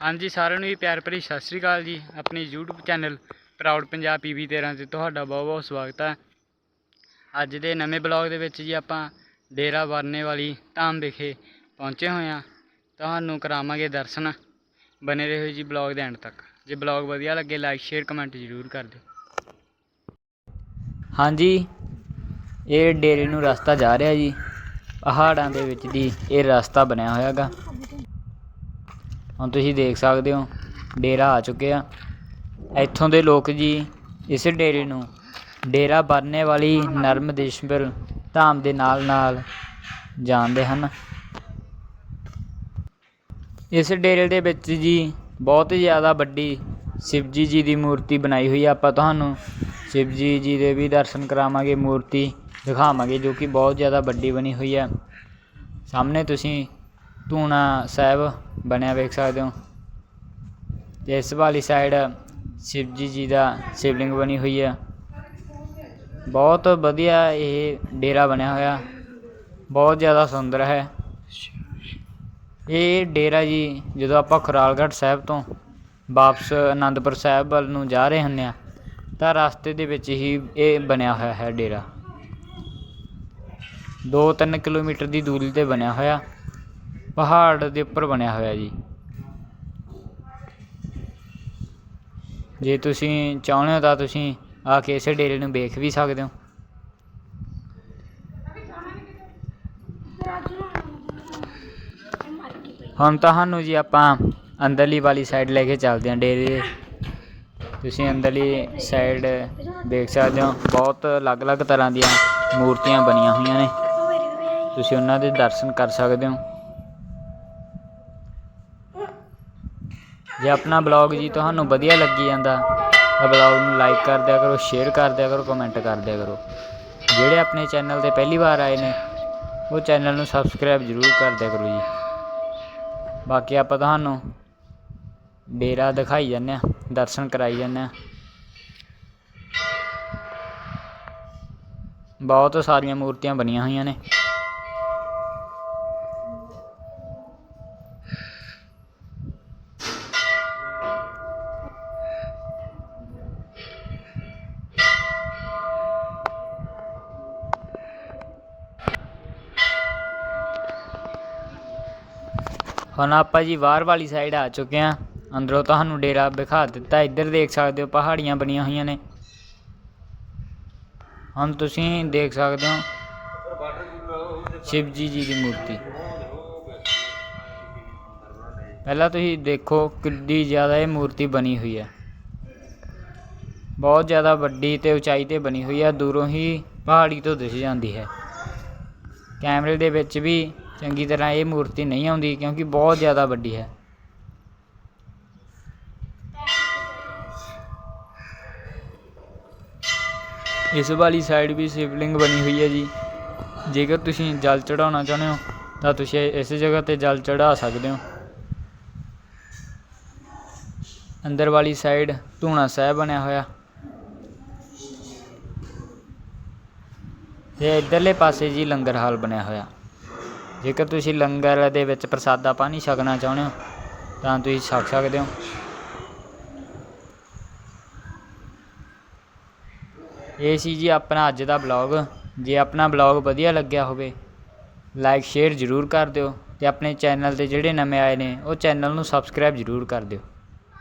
ਹਾਂਜੀ, ਸਾਰਿਆਂ ਨੂੰ ਜੀ ਪਿਆਰ ਭਰੀ ਸਤਿ ਸ੍ਰੀ ਅਕਾਲ ਜੀ, ਆਪਣੀ YouTube channel proud Punjab PV 13 ਤੇ ਤੁਹਾਡਾ ਬਹੁਤ ਬਹੁਤ ਸਵਾਗਤ ਹੈ। ਅੱਜ ਦੇ ਨਵੇਂ ਬਲੌਗ ਦੇ ਵਿੱਚ ਜੀ ਆਪਾਂ ਡੇਰਾ ਵਰਨੇ ਵਾਲੀ ਧਾਮ ਵਿਖੇ ਪਹੁੰਚੇ ਹੋਏ ਹਾਂ। ਤੁਹਾਨੂੰ ਕਰਾਵਾਂਗੇ ਦਰਸ਼ਨ ਬਨੇ ਰਹੋ ਜੀ ਬਲੌਗ ਦੇ ਐਂਡ ਤੱਕ। ਜੇ ਬਲੌਗ ਵਧੀਆ ਲੱਗੇ ਲਾਈਕ ਸ਼ੇਅਰ ਕਮੈਂਟ ਜ਼ਰੂਰ ਕਰ ਦਿਓ। ਹਾਂਜੀ, ਇਹ ਡੇਰੇ ਨੂੰ ਰਸਤਾ ਜਾ ਰਿਹਾ ਜੀ। ਪਹਾੜਾਂ ਦੇ ਵਿੱਚ ਦੀ ਇਹ ਰਸਤਾ ਬਣਿਆ ਹੋਇਆਗਾ। ਹੁਣ ਤੁਸੀਂ ਦੇਖ ਸਕਦੇ ਹੋ, ਡੇਰਾ ਆ ਚੁੱਕਿਆ ਇੱਥੋਂ ਦੇ ਲੋਕ ਜੀ, ਇਸ ਡੇਰੇ ਨੂੰ ਡੇਰਾ ਬਰਨੇ ਵਾਲੀ ਨਰਮਦੇਸ਼ਵਰ ਧਾਮ ਦੇ ਨਾਲ ਨਾਲ ਜਾਣਦੇ ਹਨ। ਇਸ ਡੇਰੇ ਦੇ ਵਿੱਚ ਜੀ ਬਹੁਤ ਜ਼ਿਆਦਾ ਵੱਡੀ ਸ਼ਿਵਜੀ ਜੀ ਦੀ ਮੂਰਤੀ ਬਣਾਈ ਹੋਈ ਆ। ਆਪਾਂ ਤੁਹਾਨੂੰ ਸ਼ਿਵਜੀ ਜੀ ਦੇ ਵੀ ਦਰਸ਼ਨ ਕਰਾਵਾਂਗੇ, ਮੂਰਤੀ ਦਿਖਾਵਾਂਗੇ ਜੋ ਕਿ ਬਹੁਤ ਜ਼ਿਆਦਾ ਵੱਡੀ ਬਣੀ ਹੋਈ ਹੈ ਸਾਹਮਣੇ ਤੁਸੀਂ ਧੂਣਾ ਸਾਹਿਬ ਬਣਿਆ, ਵੇਖ ਸਕਦੇ ਹੋ। ਤੇ ਇਸ ਵਾਲੀ ਸਾਈਡ ਸ਼ਿਵਜੀ ਜੀ ਦਾ ਸ਼ਿਵਲਿੰਗ ਬਣੀ ਹੋਈ ਹੈ ਬਹੁਤ ਵਧੀਆ ਇਹ ਡੇਰਾ ਬਣਿਆ ਹੋਇਆ। ਬਹੁਤ ਜ਼ਿਆਦਾ ਸੁੰਦਰ ਹੈ। ਇਹ ਡੇਰਾ ਜੀ ਜਦੋਂ ਆਪਾਂ ਖੁਰਾਲਗੜ੍ਹ ਸਾਹਿਬ ਤੋਂ ਵਾਪਸ ਆਨੰਦਪੁਰ ਸਾਹਿਬ ਵੱਲ ਨੂੰ ਜਾ ਰਹੇ ਹੁੰਦੇ ਆ, ਤਾਂ ਰਸਤੇ ਦੇ ਵਿੱਚ ਹੀ ਇਹ ਬਣਿਆ ਹੋਇਆ ਹੈ ਡੇਰਾ। 2-3 ਕਿਲੋਮੀਟਰ ਦੀ ਦੂਰੀ ਤੇ ਬਣਿਆ ਹੋਇਆ। ਪਹਾੜ ਦੇ ਉੱਪਰ ਬਣਿਆ ਹੋਇਆ ਜੀ। ਜੇ ਤੁਸੀਂ ਚਾਹੁੰਦੇ ਹੋ ਤਾਂ ਤੁਸੀਂ ਆ ਕੇ ਇਸੇ ਡੇਰੇ ਨੂੰ ਵੇਖ ਵੀ ਸਕਦੇ ਹੋ। ਹੁਣ ਤੁਹਾਨੂੰ ਜੀ ਆਪਾਂ ਅੰਦਰਲੀ ਵਾਲੀ ਸਾਈਡ ਲੈ ਕੇ ਚੱਲਦੇ ਹਾਂ ਡੇਰੇ ਦੇ। ਤੁਸੀਂ ਅੰਦਰਲੀ ਸਾਈਡ ਦੇਖ ਸਕਦੇ ਹੋ, ਬਹੁਤ ਅਲੱਗ-ਅਲੱਗ ਤਰ੍ਹਾਂ ਦੀਆਂ ਮੂਰਤੀਆਂ ਬਣੀਆਂ ਹੋਈਆਂ ਨੇ। ਤੁਸੀਂ ਉਹਨਾਂ ਦੇ ਦਰਸ਼ਨ ਕਰ ਸਕਦੇ ਹੋ। ਜੇ ਆਪਣਾ ਬਲੌਗ ਜੀ ਤੁਹਾਨੂੰ ਵਧੀਆ ਲੱਗੀ ਜਾਂਦਾ, ਤਾਂ ਬਲੌਗ ਨੂੰ ਲਾਈਕ ਕਰ ਦਿਆ ਕਰੋ ਸ਼ੇਅਰ ਕਰ ਦਿਆ ਕਰੋ ਕਮੈਂਟ ਕਰ ਦਿਆ ਕਰੋ। ਜਿਹੜੇ ਆਪਣੇ ਚੈਨਲ ਤੇ ਪਹਿਲੀ ਵਾਰ ਆਏ ਨੇ, ਉਹ ਚੈਨਲ ਨੂੰ ਸਬਸਕ੍ਰਾਈਬ ਜ਼ਰੂਰ ਕਰ ਦਿਆ ਕਰੋ ਜੀ। ਬਾਕੀ ਆਪਾਂ ਤੁਹਾਨੂੰ ਡੇਰਾ ਦਿਖਾਈ ਜਾਂਦੇ ਆ ਦਰਸ਼ਨ ਕਰਾਈ ਜਾਂਦੇ ਆ ਬਹੁਤ ਸਾਰੀਆਂ ਮੂਰਤੀਆਂ ਬਣੀਆਂ ਹੋਈਆਂ ਨੇ। ਹੁਣ ਆਪਾਂ ਜੀ ਬਾਹਰ ਵਾਲੀ ਸਾਈਡ ਆ ਚੁੱਕੇ ਆ ਅੰਦਰੋਂ ਤੁਹਾਨੂੰ ਡੇਰਾ ਵਿਖਾ ਦਿੱਤਾ। ਇੱਧਰ ਦੇਖ ਸਕਦੇ ਹੋ ਪਹਾੜੀਆਂ ਬਣੀਆਂ ਹੋਈਆਂ ਨੇ। ਹੁਣ ਤੁਸੀਂ ਦੇਖ ਸਕਦੇ ਹੋ ਸ਼ਿਵਜੀ ਜੀ ਦੀ ਮੂਰਤੀ। ਪਹਿਲਾਂ ਤੁਸੀਂ ਦੇਖੋ ਕਿੰਨੀ ਜ਼ਿਆਦਾ ਇਹ ਮੂਰਤੀ ਬਣੀ ਹੋਈ ਹੈ। ਬਹੁਤ ਜ਼ਿਆਦਾ ਵੱਡੀ ਤੇ ਉਚਾਈ ਤੇ ਬਣੀ ਹੋਈ ਹੈ। ਦੂਰੋਂ ਹੀ ਪਹਾੜੀ ਤੋਂ ਦਿਸ ਜਾਂਦੀ ਹੈ। ਕੈਮਰੇ ਦੇ ਵਿੱਚ ਵੀ ਚੰਗੀ ਤਰ੍ਹਾਂ ਇਹ ਮੂਰਤੀ ਨਹੀਂ ਆਉਂਦੀ ਕਿਉਂਕਿ ਬਹੁਤ ਜ਼ਿਆਦਾ ਵੱਡੀ ਹੈ। ਇਸ ਵਾਲੀ ਸਾਈਡ ਵੀ ਸ਼ਿਵਲਿੰਗ ਬਣੀ ਹੋਈ ਹੈ ਜੀ। ਜੇਕਰ ਤੁਸੀਂ ਜਲ ਚੜਾਉਣਾ ਚਾਹੁੰਦੇ ਹੋ, ਤਾਂ ਤੁਸੀਂ ਇਸ ਜਗ੍ਹਾ ਤੇ ਜਲ ਚੜਾ ਸਕਦੇ ਹੋ। ਅੰਦਰ ਵਾਲੀ ਸਾਈਡ ਧੂਣਾ ਸਾਹਿਬ ਬਣਿਆ ਹੋਇਆ। ਤੇ ਇਧਰਲੇ ਪਾਸੇ ਜੀ ਲੰਗਰ ਹਾਲ ਬਣਿਆ ਹੋਇਆ। ਜੇਕਰ ਤੁਸੀਂ ਲੰਗਰ ਦੇ ਵਿੱਚ ਪ੍ਰਸਾਦਾ ਪਾਣੀ ਛਕਣਾ ਚਾਹੁੰਦੇ ਹੋ, ਤਾਂ ਤੁਸੀਂ ਛਕ ਸਕਦੇ ਹੋ। ਇਹ ਸੀ ਜੀ ਆਪਣਾ ਅੱਜ ਦਾ ਬਲੌਗ ਜੇ ਆਪਣਾ ਬਲੌਗ ਵਧੀਆ ਲੱਗਿਆ ਹੋਵੇ ਲਾਈਕ ਸ਼ੇਅਰ ਜ਼ਰੂਰ ਕਰ ਦਿਓ ਤੇ ਆਪਣੇ ਚੈਨਲ ਤੇ ਜਿਹੜੇ ਨਵੇਂ ਆਏ ਨੇ, ਉਹ ਚੈਨਲ ਨੂੰ ਸਬਸਕ੍ਰਾਈਬ ਜ਼ਰੂਰ ਕਰ ਦਿਓ।